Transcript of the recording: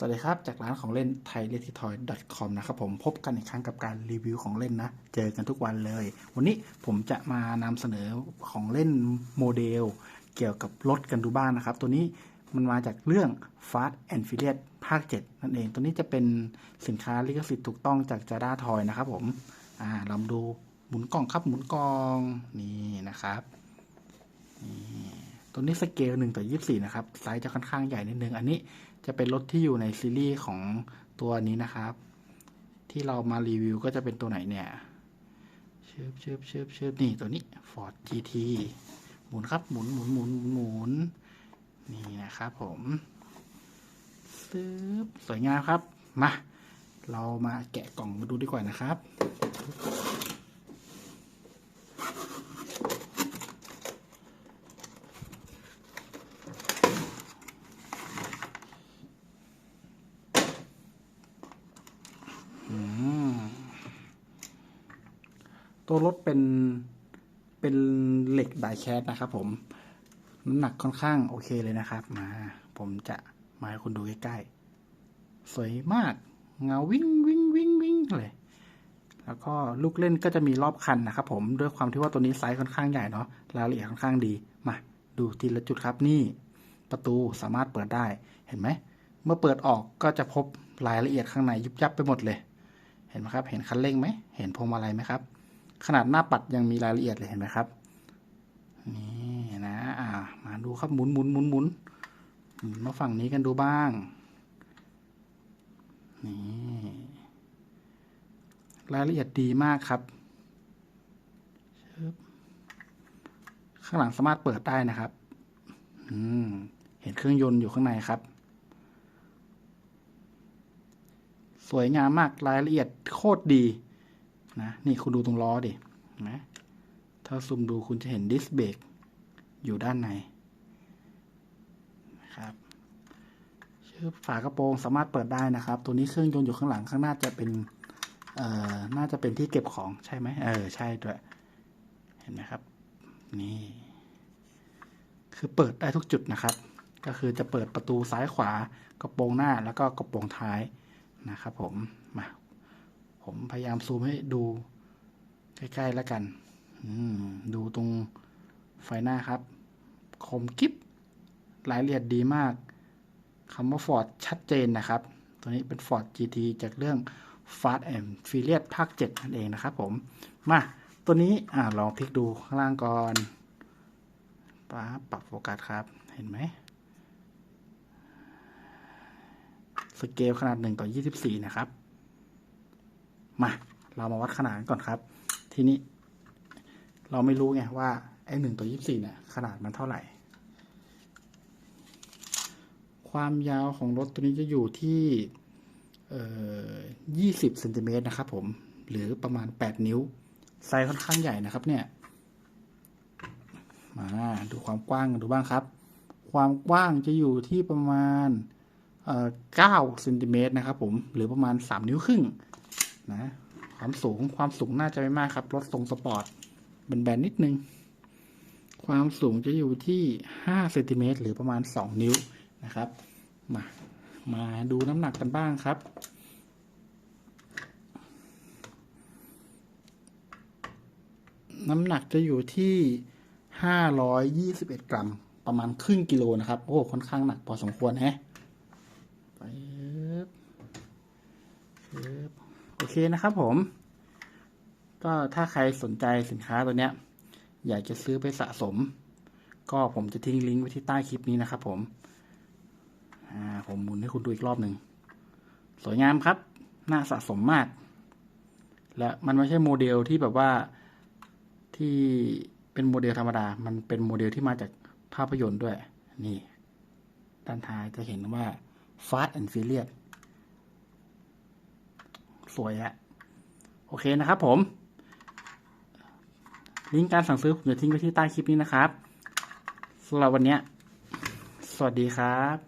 สวัสดีครับ จากร้านของเล่นไทยเลทิทอย .com นะครับผมพบกันอีกครั้งกับการรีวิวของเล่นนะ เจอกันทุกวันเลย วันนี้ผมจะมานำเสนอของเล่นโมเดล เกี่ยวกับรถกันดูบ้างนะครับ ตัวนี้มันมาจากเรื่อง Fast and Furious ภาค 7 นั่นเอง ตัวนี้จะเป็นสินค้าลิขสิทธิ์ถูกต้องจากจาด้าทอยนะครับผมอ่าลองดูหมุนกล่องครับหมุนกล่องนี่นะครับ ตัวนี้สเกล1ต่อ24 นะครับ ไซส์จะค่อนข้างใหญ่นิดนึง อันนี้จะเป็นรถที่อยู่ในซีรีส์ของตัวนี้นะครับ ที่เรามารีวิวก็จะเป็นตัวไหนเนี่ยเชิบเชิบเชิบเชิบนี่ตัวนี้ Ford GT หมุนครับ หมุนหมุนหมุนหมุนหมุนนี่นะครับผมซึบสวยงามครับ มา เรามาแกะกล่องมาดูดีกว่านะครับ ตัวรถเป็นเป็นเหล็กไดแคสนะครับผมน้ำหนักค่อนข้างโอเคเลยนะครับ มา ผมจะมาให้คุณดูใกล้ๆ สวยมาก เงาวิ่งวิ่งวิ่งวิ่งเลย แล้วก็ลูกเล่นก็จะมีรอบคันนะครับผมด้วยความที่ว่าตัวนี้ไซส์ค่อนข้างใหญ่เนาะรายละเอียดค่อนข้างดี มา ดูทีละจุดครับนี่ ประตูสามารถเปิดได้เห็นไหม เมื่อเปิดออกก็จะพบรายละเอียดข้างในยุบยับไปหมดเลย เห็นไหมครับ เห็นคันเร่งไหม เห็นพวงมาลัยไหมครับ ขนาดหน้าปัดยังมีรายละเอียดเลยเห็นไหมครับ นี่นะ อ่า มาดูครับหมุนหมุนหมุนหมุนหมุนมาฝั่งนี้กันดูบ้าง นี่รายละเอียดดีมากครับ ข้างหลังสามารถเปิดได้นะครับ อืม เห็นเครื่องยนต์อยู่ข้างในครับ สวยงามมากรายละเอียดโคตรดี นะนี่คุณดูตรงล้อดินะถ้าซูมดูคุณจะเห็นดิสเบรกอยู่ด้านในนะครับชื่อฝากระโปรงสามารถเปิดได้นะครับ ตัวนี้เครื่องยนต์อยู่ข้างหลังข้างหน้าจะเป็นเอ่อน่าจะเป็นที่เก็บของใช่ไหมเออใช่ด้วยเห็นไหมครับ นี่ คือเปิดได้ทุกจุดนะครับ ก็คือจะเปิดประตูซ้ายขวา กระโปรงหน้าแล้วก็กระโปรงท้ายนะครับผมมา ผมพยายามซูมให้ดูใกล้ๆแล้วกัน ดูตรงไฟหน้าครับ คมกิบรายละเอียดดีมากคำว่า Ford ชัดเจนนะครับ ตัวนี้เป็น Ford GT จากเรื่อง Fast and Furious ภาค 7 นั่นเองนะครับผม มาตัวนี้อ่าลองพลิกดูข้างล่างก่อนป๊าปรับโฟกัสครับ เห็นไหม สเกลขนาด 1 ต่อ 24 นะครับ มา เรามาวัดขนาดกันก่อนครับ ทีนี้ เราไม่รู้ไงว่าไอ้หนึ่งต่อ24เนี่ย ขนาดมันเท่าไหร่ ความยาวของรถตัวนี้จะอยู่ที่เอ่อ20เซนติเมตรนะครับผม หรือประมาณ8นิ้ว ไซส์ค่อนข้างใหญ่นะครับ เนี่ย มาดูความกว้างกันดูบ้างครับ ความกว้างจะอยู่ที่ประมาณเอ่อ9เซนติเมตรนะครับผม หรือประมาณ3นิ้วครึ่ง นะ ความสูงความสูงน่าจะไม่มากครับ รถทรงสปอร์ตแบนๆนิดนึง ความสูงจะอยู่ที่5เซนติเมตรหรือประมาณ 2 นิ้วนะครับ มา มาดูน้ำหนักกันบ้างครับ น้ำหนักจะอยู่ที่ 521 กรัม ประมาณครึ่งกิโลนะครับ โอ้ ค่อนข้างหนักพอสมควรแฮะไปบปึ๊บ เคนะครับผม ก็ถ้าใครสนใจสินค้าตัวเนี้ย อยากจะซื้อไปสะสม ก็ผมจะทิ้งลิงก์ไว้ที่ใต้คลิปนี้นะครับผม อ่า ผมหมุนให้คุณดูอีกรอบหนึ่ง สวยงามครับ น่าสะสมมาก และมันไม่ใช่โมเดลที่แบบว่าที่เป็นโมเดลธรรมดา มันเป็นโมเดลที่มาจากภาพยนตร์ด้วย นี่ ด้านท้ายจะเห็นว่า Fast and Furious สวยแหละโอเคนะครับผม ลิงก์การสั่งซื้อผมจะทิ้งไว้ที่ใต้คลิปนี้นะครับสำหรับวันนี้ สวัสดีครับ